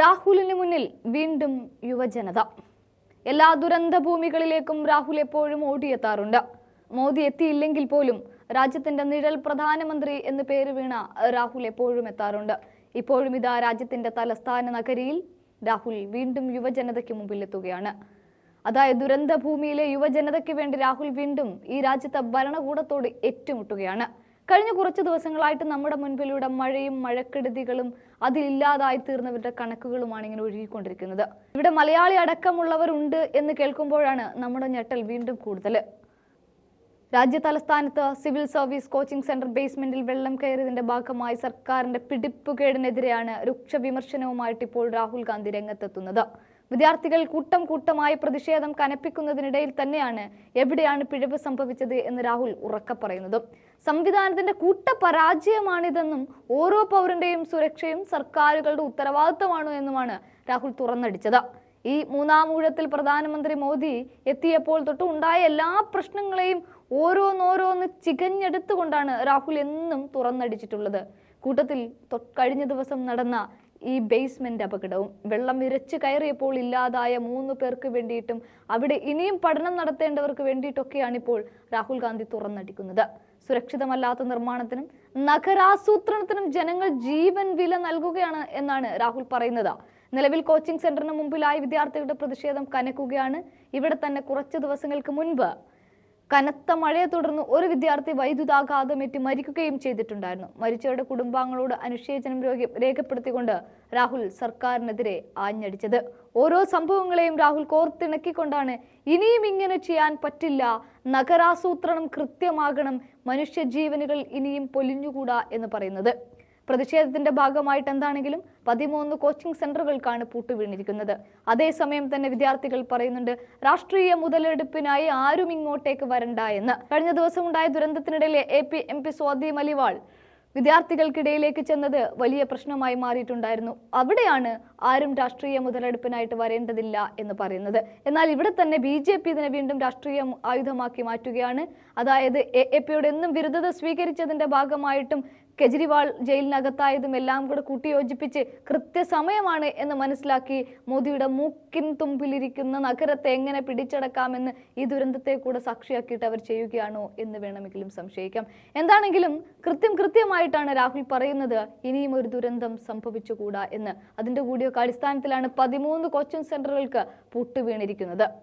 രാഹുലിന് മുന്നിൽ വീണ്ടും യുവജനത. എല്ലാ ദുരന്ത ഭൂമികളിലേക്കും രാഹുൽ എപ്പോഴും ഓടിയെത്താറുണ്ട്. മോദി എത്തിയില്ലെങ്കിൽ പോലും രാജ്യത്തിന്റെ നിഴൽ പ്രധാനമന്ത്രി എന്ന് പേര് വീണ രാഹുൽ എപ്പോഴും എത്താറുണ്ട്. ഇപ്പോഴും ഇതാ രാജ്യത്തിന്റെ തലസ്ഥാന നഗരിയിൽ രാഹുൽ വീണ്ടും യുവജനതയ്ക്ക് മുമ്പിൽ എത്തുകയാണ്. അതായത് ദുരന്ത ഭൂമിയിലെ യുവജനതയ്ക്ക് വേണ്ടി രാഹുൽ വീണ്ടും ഈ രാജ്യത്തെ ഭരണകൂടത്തോട് ഏറ്റുമുട്ടുകയാണ്. കഴിഞ്ഞ കുറച്ച് ദിവസങ്ങളായിട്ട് നമ്മുടെ മുൻപിലൂടെ മഴയും മഴക്കെടുതികളും അതിലില്ലാതായി തീർന്നവരുടെ കണക്കുകളുമാണ് ഇങ്ങനെ ഒഴുകിക്കൊണ്ടിരിക്കുന്നത്. ഇവിടെ മലയാളി അടക്കമുള്ളവരുണ്ട് എന്ന് കേൾക്കുമ്പോഴാണ് നമ്മുടെ ഞെട്ടൽ വീണ്ടും കൂടുതൽ. രാജ്യ തലസ്ഥാനത്ത് സിവിൽ സർവീസ് കോച്ചിംഗ് സെന്റർ ബേസ്മെന്റിൽ വെള്ളം കയറിയതിന്റെ ഭാഗമായി സർക്കാരിന്റെ പിടിപ്പുകേടിനെതിരെയാണ് രൂക്ഷ വിമർശനവുമായിട്ട് ഇപ്പോൾ രാഹുൽ ഗാന്ധി രംഗത്തെത്തുന്നത്. വിദ്യാർത്ഥികൾ കൂട്ടം കൂട്ടമായി പ്രതിഷേധം കനപ്പിക്കുന്നതിനിടയിൽ തന്നെയാണ് എവിടെയാണ് പിഴവ് സംഭവിച്ചത് എന്ന് രാഹുൽ ഉറക്ക പറയുന്നത്. സംവിധാനത്തിന്റെ കൂട്ട പരാജയമാണിതെന്നും ഓരോ പൗരന്റെയും സുരക്ഷയും സർക്കാരുകളുടെ ഉത്തരവാദിത്തമാണ് എന്നുമാണ് രാഹുൽ തുറന്നടിച്ചത്. ഈ മൂന്നാം ഊഴത്തിൽ പ്രധാനമന്ത്രി മോദി എത്തിയപ്പോൾ തൊട്ട് ഉണ്ടായ എല്ലാ പ്രശ്നങ്ങളെയും ഓരോന്നോരോന്ന് ചികഞ്ഞെടുത്തുകൊണ്ടാണ് രാഹുൽ എന്നും തുറന്നടിച്ചിട്ടുള്ളത്. കൂട്ടത്തിൽ കഴിഞ്ഞ ദിവസം നടന്ന ഈ ബേസ്മെന്റ് അപകടവും വെള്ളം ഇരച്ചു കയറിയപ്പോൾ ഇല്ലാതായ മൂന്ന് പേർക്ക് വേണ്ടിയിട്ടും അവിടെ ഇനിയും പഠനം നടത്തേണ്ടവർക്ക് വേണ്ടിയിട്ടൊക്കെയാണ് ഇപ്പോൾ രാഹുൽ ഗാന്ധി തുറന്നടിക്കുന്നത്. സുരക്ഷിതമല്ലാത്ത നിർമ്മാണത്തിനും നഗരാസൂത്രണത്തിനും ജനങ്ങൾ ജീവൻ വില നൽകുകയാണ് എന്നാണ് രാഹുൽ പറയുന്നത്. നിലവിൽ കോച്ചിംഗ് സെന്ററിന് മുമ്പിലായി വിദ്യാർത്ഥികളുടെ പ്രതിഷേധം കനക്കുകയാണ്. ഇവിടെ തന്നെ കുറച്ച് ദിവസങ്ങൾക്ക് മുൻപ് കനത്ത മഴയെ തുടർന്ന് ഒരു വിദ്യാർത്ഥി വൈദ്യുതാഘാതമേറ്റ് മരിക്കുകയും ചെയ്തിട്ടുണ്ടായിരുന്നു. മരിച്ചവരുടെ കുടുംബാംഗങ്ങളോട് അനുശേചനം രേഖപ്പെടുത്തിക്കൊണ്ട് രാഹുൽ സർക്കാരിനെതിരെ ആഞ്ഞടിച്ചത്. ഓരോ സംഭവങ്ങളെയും രാഹുൽ കോർത്തിണക്കിക്കൊണ്ടാണ് ഇനിയും ഇങ്ങനെ ചെയ്യാൻ പറ്റില്ല. നഗരാസൂത്രണം കൃത്യമാകണം. മനുഷ്യജീവനുകൾ ഇനിയും പൊലിഞ്ഞുകൂടാ എന്ന് പറയുന്നത്. പ്രതിഷേധത്തിന്റെ ഭാഗമായിട്ട് എന്താണെങ്കിലും പതിമൂന്ന് കോച്ചിംഗ് സെന്ററുകൾക്കാണ് പൂട്ടുവീണിരിക്കുന്നത്. അതേസമയം തന്നെ വിദ്യാർത്ഥികൾ പറയുന്നുണ്ട് രാഷ്ട്രീയ മുതലെടുപ്പിനായി ആരും ഇങ്ങോട്ടേക്ക് വരണ്ട എന്ന്. കഴിഞ്ഞ ദിവസം ഉണ്ടായ ദുരന്തത്തിനിടയിലെ A P M P Swati Maliwal വിദ്യാർത്ഥികൾക്കിടയിലേക്ക് ചെന്നത് വലിയ പ്രശ്നമായി മാറിയിട്ടുണ്ടായിരുന്നു. അവിടെയാണ് ആരും രാഷ്ട്രീയ മുതലെടുപ്പിനായിട്ട് വരേണ്ടതില്ല എന്ന് പറയുന്നത്. എന്നാൽ ഇവിടെ തന്നെ ബി ജെ പി ഇതിനെ വീണ്ടും രാഷ്ട്രീയ ആയുധമാക്കി മാറ്റുകയാണ്. അതായത് എ എ പിയുടെ എന്നും വിരുദ്ധത സ്വീകരിച്ചതിന്റെ ഭാഗമായിട്ടും കെജ്രിവാൾ ജയിലിനകത്തായതും എല്ലാം കൂടെ കൂട്ടിയോജിപ്പിച്ച് കൃത്യസമയമാണ് എന്ന് മനസ്സിലാക്കി മോദിയുടെ മൂക്കിൻ തുമ്പിലിരിക്കുന്ന നഗരത്തെ എങ്ങനെ പിടിച്ചടക്കാമെന്ന് ഈ ദുരന്തത്തെ കൂടെ സാക്ഷിയാക്കിയിട്ട് അവർ ചെയ്യുകയാണോ എന്ന് വേണമെങ്കിലും സംശയിക്കാം. എന്താണെങ്കിലും കൃത്യം കൃത്യമായിട്ടാണ് രാഹുൽ പറയുന്നത് ഇനിയും ഒരു ദുരന്തം സംഭവിച്ചുകൂടാ എന്ന്. അതിന്റെ കൂടിയൊക്കെ അടിസ്ഥാനത്തിലാണ് പതിമൂന്ന് കോച്ചിങ് സെന്ററുകൾക്ക് പൂട്ടുവീണിരിക്കുന്നത്.